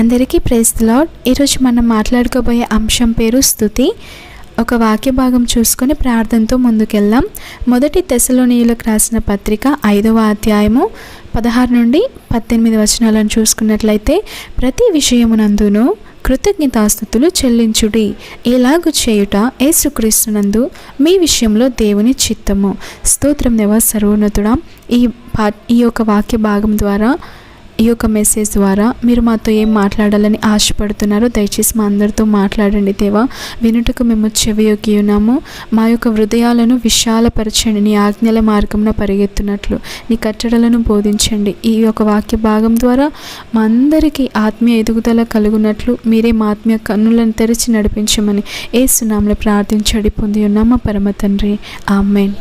అందరికీ praise lord ఈరోజు మనం మాట్లాడుకోబోయే అంశం పేరు స్థుతి. ఒక వాక్య భాగం చూసుకొని ప్రార్థనతో ముందుకెళ్దాం. మొదటి తెశలోనియులకు రాసిన పత్రిక ఐదవ అధ్యాయము పదహారు నుండి పద్దెనిమిది వచనాలను చూసుకున్నట్లయితే ప్రతి విషయమునందును కృతజ్ఞతాస్థుతులు చెల్లించుడి. ఇలాగు చేయుట ఏసుక్రీస్తునందు మీ విషయంలో దేవుని చిత్తము. స్తోత్రం దేవ సర్వోన్నతుడ. ఈ పా ఈ యొక్క వాక్య భాగం ద్వారా ఈ యొక్క మెసేజ్ ద్వారా మీరు మాతో ఏం మాట్లాడాలని ఆశపడుతున్నారో దయచేసి మా అందరితో మాట్లాడండి దేవా. వినుటకు మేము చెవియొక్కి ఉన్నాము. మా యొక్క హృదయాలను విశాలపరచండి. నీ ఆజ్ఞల మార్గంలో పరిగెత్తున్నట్లు నీ కట్టడలను బోధించండి. ఈ యొక్క వాక్య భాగం ద్వారా మా అందరికీ ఆత్మీయ ఎదుగుదల కలుగునట్లు మీరే మా ఆత్మీయ కన్నులను తెరిచి నడిపించమని ఏ సునాంలో ప్రార్థించడి పొంది ఉన్నామా. పరమ తండ్రి. ఆమెన్.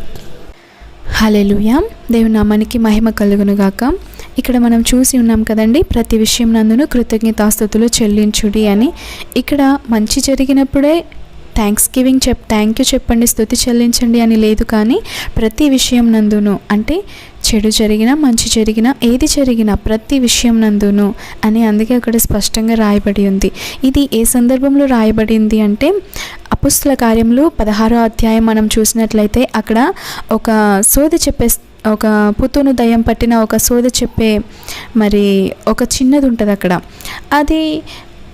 హలెలుయా దేవుని నామానికి మహిమ కలుగునుగాక ఇక్కడ మనం చూసి ఉన్నాం కదండి ప్రతి విషయం నందును కృతజ్ఞతాస్థుతులు చెల్లించుడి అని. ఇక్కడ మంచి జరిగినప్పుడే థ్యాంక్స్ గివింగ్ చెప్ థ్యాంక్ యూ చెప్పండి స్థుతి చెల్లించండి అని లేదు కానీ ప్రతి విషయం నందును అంటే చెడు జరిగినా మంచి జరిగినా ఏది జరిగినా ప్రతి విషయం నందును అని అందుకే అక్కడ స్పష్టంగా రాయబడి ఉంది. ఇది ఏ సందర్భంలో రాయబడింది అంటే అపుస్తుల కార్యంలో పదహారో అధ్యాయం మనం చూసినట్లయితే అక్కడ ఒక సోది చెప్పే ఒక పుతును దయ్యం పట్టిన ఒక సోది చెప్పే మరి ఒక చిన్నది ఉంటుంది అక్కడ. అది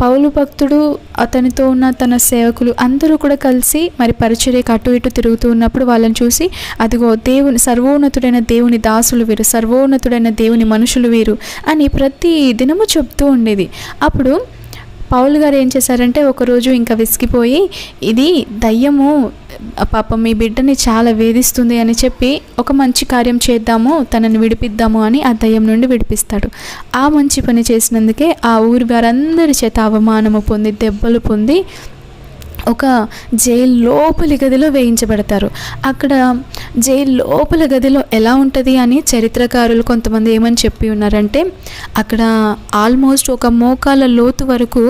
పౌలు భక్తుడు అతనితో ఉన్న తన సేవకులు అందరూ కూడా కలిసి మరి పరిచర్యకు అటు ఇటు తిరుగుతూ ఉన్నప్పుడు వాళ్ళని చూసి అదిగో దేవుని సర్వోన్నతుడైన దేవుని దాసులు వీరు సర్వోన్నతుడైన దేవుని మనుషులు వీరు అని ప్రతి దినము చెప్తూ ఉండేది. అప్పుడు పౌలు గారు ఏం చేశారంటే ఒకరోజు ఇంకా విసిగిపోయి ఇది దయ్యము పాపం మీ బిడ్డని చాలా వేధిస్తుంది అని చెప్పి ఒక మంచి కార్యం చేద్దాము తనని విడిపిద్దాము అని ఆ దయ్యం నుండి విడిపిస్తాడు. ఆ మంచి పని చేసినందుకే ఆ ఊరి వారందరి చేత అవమానము పొంది దెబ్బలు పొంది ఒక జైలు లోపలి గదిలో వేయించబడతారు. అక్కడ జైలు లోపల గదిలో ఎలా ఉంటుంది అని చరిత్రకారులు కొంతమంది ఏమని చెప్పి ఉన్నారంటే అక్కడ ఆల్మోస్ట్ ఒక మోకాల లోతు వరకు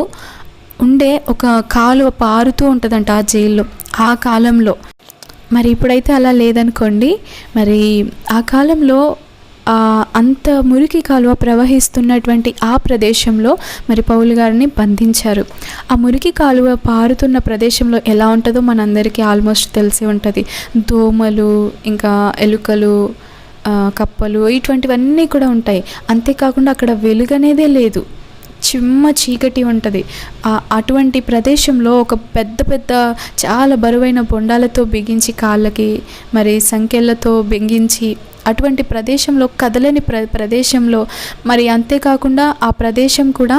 ఉండే ఒక కాలువ పారుతూ ఉంటుందంట ఆ జైల్లో ఆ కాలంలో. మరి ఇప్పుడైతే అలా లేదనుకోండి మరి ఆ కాలంలో అంత మురికి కాలువ ప్రవహిస్తున్నటువంటి ఆ ప్రదేశంలో మరి పౌలు గారిని బంధించారు. ఆ మురికి కాలువ పారుతున్న ప్రదేశంలో ఎలా ఉంటుందో మనందరికీ ఆల్మోస్ట్ తెలిసి ఉంటుంది. దోమలు ఇంకా ఎలుకలు కప్పలు ఇటువంటివన్నీ కూడా ఉంటాయి. అంతేకాకుండా అక్కడ వెలుగనేదే లేదు. చిమ్మ చీకటి ఉంటుంది. అటువంటి ప్రదేశంలో ఒక పెద్ద పెద్ద చాలా బరువైన బొండాలతో బిగించి కాళ్ళకి మరి సంఖ్యలతో బిగించి అటువంటి ప్రదేశంలో కదలని ప్ర ప్రదేశంలో మరి అంతేకాకుండా ఆ ప్రదేశం కూడా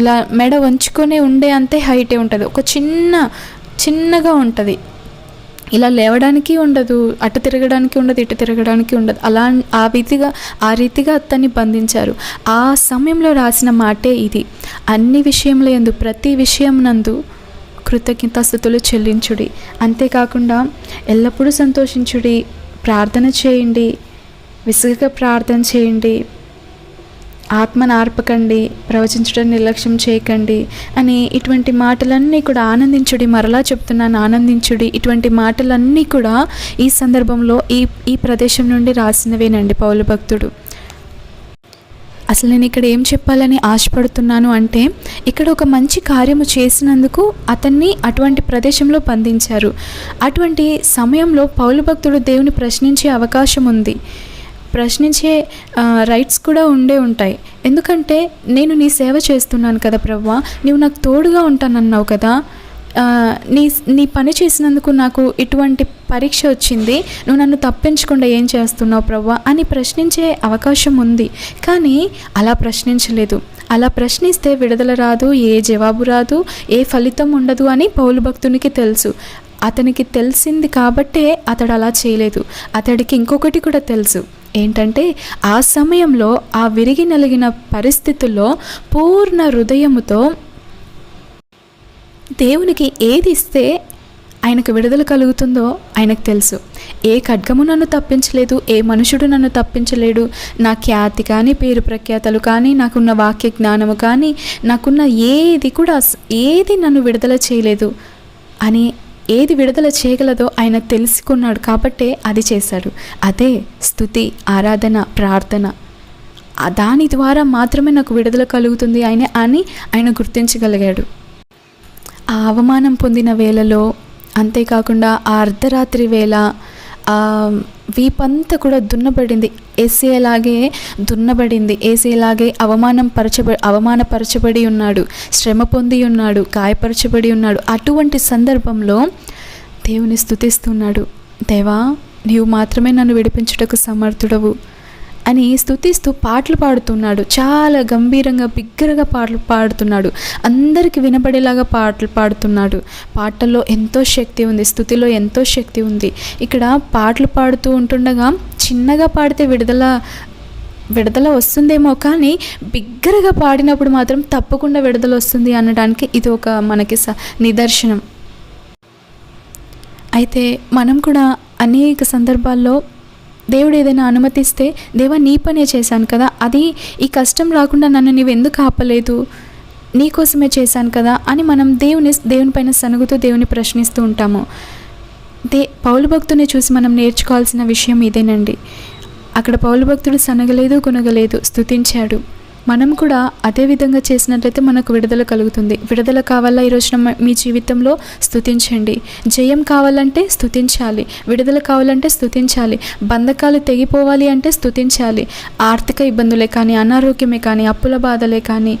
ఇలా మెడ వంచుకొని ఉండే అంతే హైటే ఉంటుంది. ఒక చిన్న చిన్నగా ఉంటుంది. ఇలా లేవడానికి ఉండదు అటు తిరగడానికి ఉండదు ఇటు తిరగడానికి ఉండదు. అలా ఆ రీతిగా ఆ రీతిగా అతన్ని బంధించారు. ఆ సమయంలో రాసిన మాటే ఇది. అన్ని విషయంలో ఎందు ప్రతి విషయం నందు కృతజ్ఞతాస్థుతులు చెల్లించుడి. అంతేకాకుండా ఎల్లప్పుడూ సంతోషించుడి ప్రార్థన చేయండి విసుగగా ప్రార్థన చేయండి ఆత్మ నార్పకండి ప్రవచించడం నిర్లక్ష్యం చేయకండి అని ఇటువంటి మాటలన్నీ కూడా ఆనందించుడి మరలా చెప్తున్నాను ఆనందించుడి. ఇటువంటి మాటలన్నీ కూడా ఈ సందర్భంలో ఈ ఈ ప్రదేశం నుండి రాసినవేనండి పౌలు భక్తుడు. అసలు నేను ఇక్కడ ఏం చెప్పాలని ఆశపడుతున్నాను అంటే ఇక్కడ ఒక మంచి కార్యము చేసినందుకు అతన్ని అటువంటి ప్రదేశంలో బంధించారు. అటువంటి సమయంలో పౌలు భక్తుడు దేవుని ప్రశ్నించే అవకాశం ఉంది ప్రశ్నించే రైట్స్ కూడా ఉండే ఉంటాయి. ఎందుకంటే నేను నీ సేవ చేస్తున్నాను కదా ప్రవ్వా నువ్వు నాకు తోడుగా ఉంటానన్నావు కదా నీ నీ పని చేసినందుకు నాకు ఇటువంటి పరీక్ష వచ్చింది నువ్వు నన్ను తప్పించకుండా ఏం చేస్తున్నావు ప్రవ్వా అని ప్రశ్నించే అవకాశం ఉంది. కానీ అలా ప్రశ్నించలేదు. అలా ప్రశ్నిస్తే విడుదల రాదు ఏ జవాబు రాదు ఏ ఫలితం ఉండదు అని పౌలు భక్తునికి తెలుసు. అతనికి తెలిసింది కాబట్టే అతడు అలా చేయలేదు. అతడికి ఇంకొకటి కూడా తెలుసు. ఏంటంటే ఆ సమయంలో ఆ విరిగి నలిగిన పరిస్థితుల్లో పూర్ణ హృదయముతో దేవునికి ఏది ఇస్తే ఆయనకు విడుదల కలుగుతుందో ఆయనకు తెలుసు. ఏ ఖడ్గము నన్ను తప్పించలేదు ఏ మనుషుడు నన్ను తప్పించలేడు. నా ఖ్యాతి కానీ పేరు ప్రఖ్యాతలు కానీ నాకున్న వాక్య జ్ఞానము కానీ నాకున్న ఏది కూడా ఏది నన్ను విడుదల చేయలేదు అని ఏది విడుదల చేయగలదో ఆయన తెలుసుకున్నాడు కాబట్టే అది చేశాడు. అదే స్థుతి ఆరాధన ప్రార్థన. దాని ద్వారా మాత్రమే నాకు విడుదల కలుగుతుంది ఆయన అని ఆయన గుర్తించగలిగాడు. ఆ అవమానం పొందిన వేళలో అంతేకాకుండా ఆ అర్ధరాత్రి వేళ వీపంతా కూడా దున్నబడింది. ఏసేలాగే దున్నబడింది. ఏసేలాగే అవమానం పరచబ అవమానపరచబడి ఉన్నాడు. శ్రమ పొంది ఉన్నాడు. గాయపరచబడి ఉన్నాడు. అటువంటి సందర్భంలో దేవుని స్థుతిస్తున్నాడు దేవా నీవు మాత్రమే నన్ను విడిపించుటకు సమర్థుడవు అని స్థుతిస్తూ పాటలు పాడుతున్నాడు. చాలా గంభీరంగా బిగ్గరగా పాటలు పాడుతున్నాడు. అందరికి వినపడేలాగా పాటలు పాడుతున్నాడు. పాటల్లో ఎంతో శక్తి ఉంది. స్థుతిలో ఎంతో శక్తి ఉంది. ఇక్కడ పాటలు పాడుతూ ఉంటుండగా చిన్నగా పాడితే విడుదల విడుదల వస్తుందేమో కానీ బిగ్గరగా పాడినప్పుడు మాత్రం తప్పకుండా విడుదల వస్తుంది అనడానికి ఇది ఒక మనకి స నిదర్శనం. అయితే మనం కూడా అనేక సందర్భాల్లో దేవుడు ఏదైనా అనుమతిస్తే దేవా నీ పనే చేశాను కదా అది ఈ కష్టం రాకుండా నన్ను నీవు ఎందుకు ఆపలేదు నీ కోసమే చేశాను కదా అని మనం దేవుని దేవుని పైన సనుగుతూ దేవుని ప్రశ్నిస్తూ ఉంటాము. దే పౌలు భక్తుని చూసి మనం నేర్చుకోవాల్సిన విషయం ఇదేనండి. అక్కడ పౌలు భక్తుడు సనగలేదు కొనగలేదు స్థుతించాడు మనం కూడా అదే విధంగా చేసినట్లయితే మనకు విడుదల కలుగుతుంది. విడుదల కావాలా ఈరోజున మీ జీవితంలో? స్థుతించండి జయం కావాలంటే స్థుతించాలి విడుదల కావాలంటే స్థుతించాలి బంధకాలు తెగిపోవాలి అంటే స్థుతించాలి ఆర్థిక ఇబ్బందులే కానీ అనారోగ్యమే కానీ అప్పుల బాధలే కానీ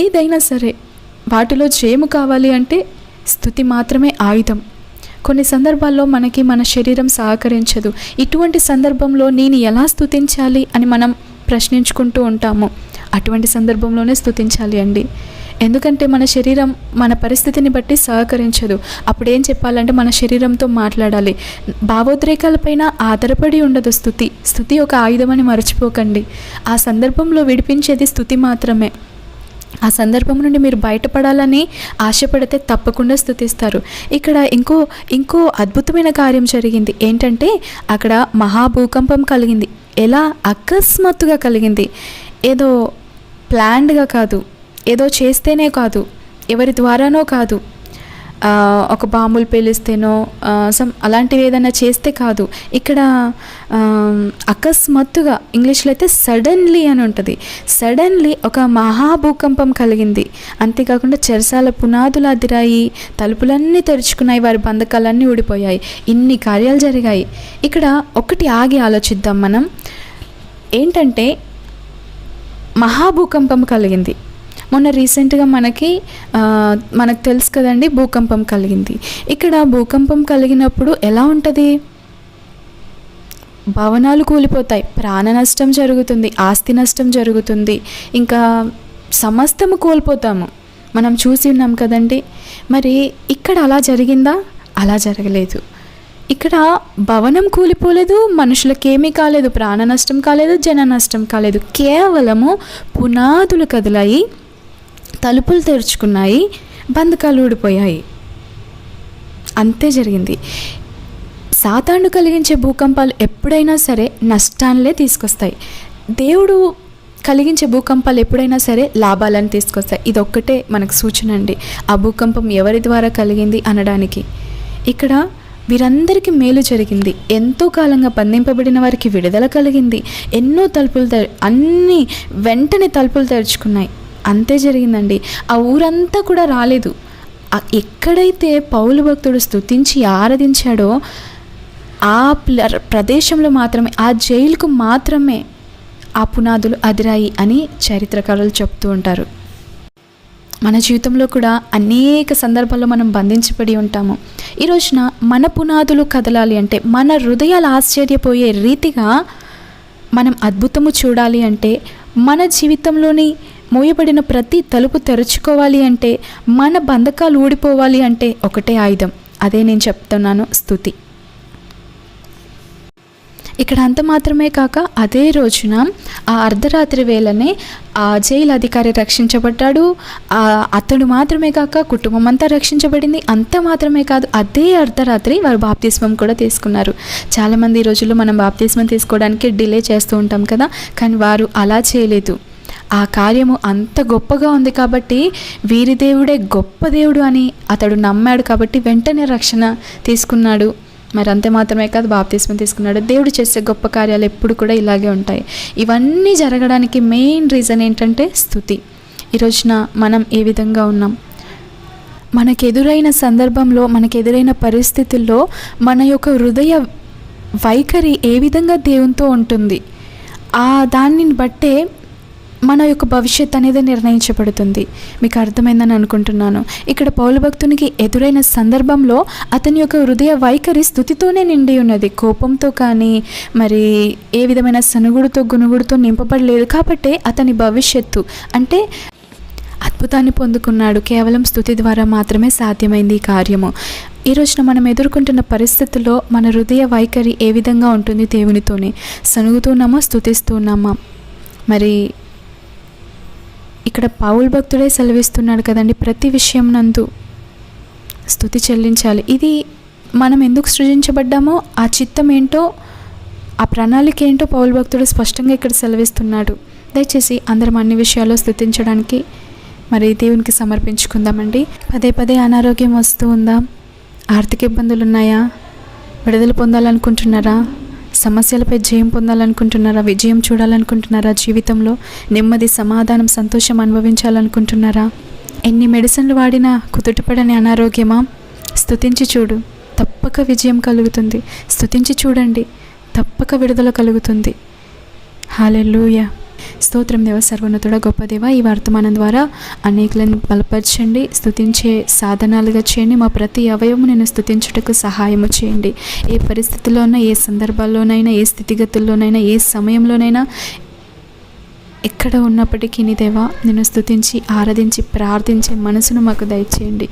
ఏదైనా సరే వాటిలో జయము కావాలి అంటే స్థుతి మాత్రమే ఆయుధం. కొన్ని సందర్భాల్లో మనకి మన శరీరం సహకరించదు. ఇటువంటి సందర్భంలో నేను ఎలా స్థుతించాలి అని మనం ప్రశ్నించుకుంటూ ఉంటాము. అటువంటి సందర్భంలోనే స్థుతించాలి అండి. ఎందుకంటే మన శరీరం మన పరిస్థితిని బట్టి సహకరించదు. అప్పుడు ఏం చెప్పాలంటే మన శరీరంతో మాట్లాడాలి. భావోద్రేకాలపైన ఆధారపడి ఉండదు స్థుతి స్థుతి ఒక ఆయుధమని మర్చిపోకండి. ఆ సందర్భంలో విడిపించేది స్థుతి మాత్రమే. ఆ సందర్భం నుండి మీరు బయటపడాలని ఆశపడితే తప్పకుండా స్థుతిస్తారు. ఇక్కడ ఇంకో ఇంకో అద్భుతమైన కార్యం జరిగింది. ఏంటంటే అక్కడ మహాభూకంపం కలిగింది. ఎలా? అకస్మాత్తుగా కలిగింది. ఏదో ప్లాన్డ్గా కాదు. ఏదో చేస్తేనే కాదు. ఎవరి ద్వారానో కాదు. ఒక బాంబులు పేలిస్తేనో సమ్ అలాంటివి ఏదైనా చేస్తే కాదు. ఇక్కడ అకస్మాత్తుగా ఇంగ్లీష్లో అయితే సడన్లీ అని ఉంటుంది. సడన్లీ ఒక మహాభూకంపం కలిగింది. అంతేకాకుండా చెరసాల పునాదులు అదిరాయి తలుపులన్నీ తెరుచుకున్నాయి వారి బంధకాలన్నీ ఊడిపోయాయి. ఇన్ని కార్యాలు జరిగాయి. ఇక్కడ ఒకటి ఆగి ఆలోచిద్దాం మనం. ఏంటంటే మహాభూకంపం కలిగింది. మొన్న రీసెంట్గా మనకి మనకు తెలుసు కదండి భూకంపం కలిగింది. ఇక్కడ భూకంపం కలిగినప్పుడు ఎలా ఉంటుంది? భవనాలు కూలిపోతాయి. ప్రాణ నష్టం జరుగుతుంది ఆస్తి నష్టం జరుగుతుంది. ఇంకా సమస్తము కోల్పోతాము. మనం చూసి ఉన్నాం కదండి. మరి ఇక్కడ అలా జరిగిందా? అలా జరగలేదు. ఇక్కడ భవనం కూలిపోలేదు మనుషులకేమీ కాలేదు. ప్రాణ నష్టం కాలేదు జన నష్టం కాలేదు. కేవలము పునాదులు కదిలాయి. తలుపులు తెరుచుకున్నాయి బంధకాలు ఊడిపోయాయి. అంతే జరిగింది. సాతాను కలిగించే భూకంపాలు ఎప్పుడైనా సరే నష్టాలే తీసుకొస్తాయి. దేవుడు కలిగించే భూకంపాలు ఎప్పుడైనా సరే లాభాలను తీసుకొస్తాయి. ఇది ఒక్కటే మనకు సూచన అండి. ఆ భూకంపం ఎవరి ద్వారా కలిగింది అనడానికి? ఇక్కడ వీరందరికీ మేలు జరిగింది. ఎంతో కాలంగా బంధింపబడిన వారికి విడుదల కలిగింది. ఎన్నో తలుపులు తె అన్నీ వెంటనే తలుపులు తెరుచుకున్నాయి. అంతే జరిగిందండి. ఆ ఊరంతా కూడా రాలేదు. ఎక్కడైతే పౌలు భక్తుడు స్తుతించి ఆరాధించాడో ఆ ప్ల- ప్రదేశంలో మాత్రమే ఆ జైలుకు మాత్రమే ఆ పునాదులు అదిరాయి అని చరిత్రకారులు చెప్తూ ఉంటారు. మన జీవితంలో కూడా అనేక సందర్భాల్లో మనం బంధించబడి ఉంటాము. ఈ రోజున మన పునాదులు కదలాలి అంటే మన హృదయాలు ఆశ్చర్యపోయే రీతిగా మనం అద్భుతము చూడాలి అంటే మన జీవితంలోని మూయబడిన ప్రతి తలుపు తెరుచుకోవాలి అంటే మన బంధకాలు ఊడిపోవాలి అంటే ఒకటే ఆయుధం. అదే నేను చెప్తున్నాను స్థుతి. ఇక్కడ అంత మాత్రమే కాక అదే రోజున ఆ అర్ధరాత్రి వేళనే ఆ జైలు అధికారి రక్షించబడ్డాడు. అతడు మాత్రమే కాక కుటుంబం అంతా రక్షించబడింది. అంత మాత్రమే కాదు అదే అర్ధరాత్రి వారు బాప్తిస్మం కూడా తీసుకున్నారు. చాలామంది ఈ రోజుల్లో మనం బాప్తిస్మం తీసుకోవడానికి డిలే చేస్తూ ఉంటాం కదా కానీ వారు అలా చేయలేదు. ఆ కార్యము అంత గొప్పగా ఉంది కాబట్టి వీరి దేవుడే గొప్ప దేవుడు అని అతడు నమ్మాడు కాబట్టి వెంటనే రక్షణ తీసుకున్నాడు. మరి అంతే మాత్రమే కాదు బాప్తిస్మం తీసుకున్నాడు. దేవుడు చేసే గొప్ప కార్యాలు ఎప్పుడు కూడా ఇలాగే ఉంటాయి. ఇవన్నీ జరగడానికి మెయిన్ రీజన్ ఏంటంటే స్థుతి. ఈ రోజున మనం ఏ విధంగా ఉన్నాం? మనకు ఎదురైన సందర్భంలో మనకు ఎదురైన పరిస్థితుల్లో మన యొక్క హృదయ వైఖరి ఏ విధంగా దేవునితో ఉంటుంది? ఆ దానిని బట్టే మన యొక్క భవిష్యత్ అనేది నిర్ణయించబడుతుంది. మీకు అర్థమైందని అనుకుంటున్నాను. ఇక్కడ పౌలు భక్తునికి ఎదురైన సందర్భంలో అతని యొక్క హృదయ వైఖరి స్థుతితోనే నిండి ఉన్నది. కోపంతో కానీ మరి ఏ విధమైన సనుగుడుతో గునుగుడుతో నింపబడలేదు. కాబట్టి అతని భవిష్యత్తు అంటే అద్భుతాన్ని పొందుకున్నాడు. కేవలం స్థుతి ద్వారా మాత్రమే సాధ్యమైంది ఈ కార్యము. ఈ రోజున మనం ఎదుర్కొంటున్న పరిస్థితుల్లో మన హృదయ వైఖరి ఏ విధంగా ఉంటుంది? దేవునితోనే. సనుగుతున్నామా స్థుతిస్తున్నామా మరి ఇక్కడ పౌల్ భక్తుడే సెలవిస్తున్నాడు కదండి ప్రతి విషయం నందు. స్థుతి చెల్లించాలి. ఇది మనం ఎందుకు సృజించబడ్డామో ఆ చిత్తం ఏంటో ఆ ప్రణాళిక ఏంటో పౌల్ భక్తుడు స్పష్టంగా ఇక్కడ సెలవిస్తున్నాడు. దయచేసి అందరం అన్ని విషయాల్లో స్థుతించడానికి మరి దేవునికి సమర్పించుకుందామండి. పదే పదే అనారోగ్యం వస్తూ ఉందా? ఆర్థిక ఇబ్బందులు ఉన్నాయా విడుదల పొందాలనుకుంటున్నారా? సమస్యలపై జయం పొందాలనుకుంటున్నారా? విజయం చూడాలనుకుంటున్నారా? జీవితంలో నెమ్మది సమాధానం సంతోషం అనుభవించాలనుకుంటున్నారా? ఎన్ని మెడిసిన్లు వాడినా కుదుటపడని అనారోగ్యమా? స్థుతించి చూడు. తప్పక విజయం కలుగుతుంది. స్థుతించి చూడండి. తప్పక విడుదల కలుగుతుంది. హాలెలూయ. స్తోత్రం దేవ సర్వోన్నతుడ గొప్ప దేవ ఈ వర్తమానం ద్వారా అనేకులను బలపరచండి స్థుతించే సాధనాలుగా చేయండి మా ప్రతి అవయవము నేను స్తుతించుటకు సహాయము చేయండి. ఏ పరిస్థితిలోనైనా ఏ సందర్భాల్లోనైనా ఏ స్థితిగతుల్లోనైనా ఏ సమయంలోనైనా ఎక్కడ ఉన్నప్పటికీ నీ దేవా నేను స్తుతించి ఆరాధించి ప్రార్థించే మనసును మాకు దయచేయండి.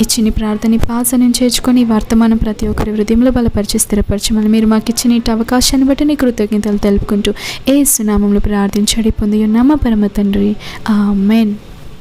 ఇచ్చిన ప్రార్థన పాసనం చేర్చుకొని వర్తమానం ప్రతి ఒక్కరి హృదయంలో బలపరిచి స్థిరపరచమని మీరు మాకు ఇచ్చిన ఇటు అవకాశాన్ని బట్టి నీ కృతజ్ఞతలు తెలుపుకుంటూ ఏ సునామంలో ప్రార్థించడి పొంది ఉన్నామా పరమ తండ్రి. ఆ మెయిన్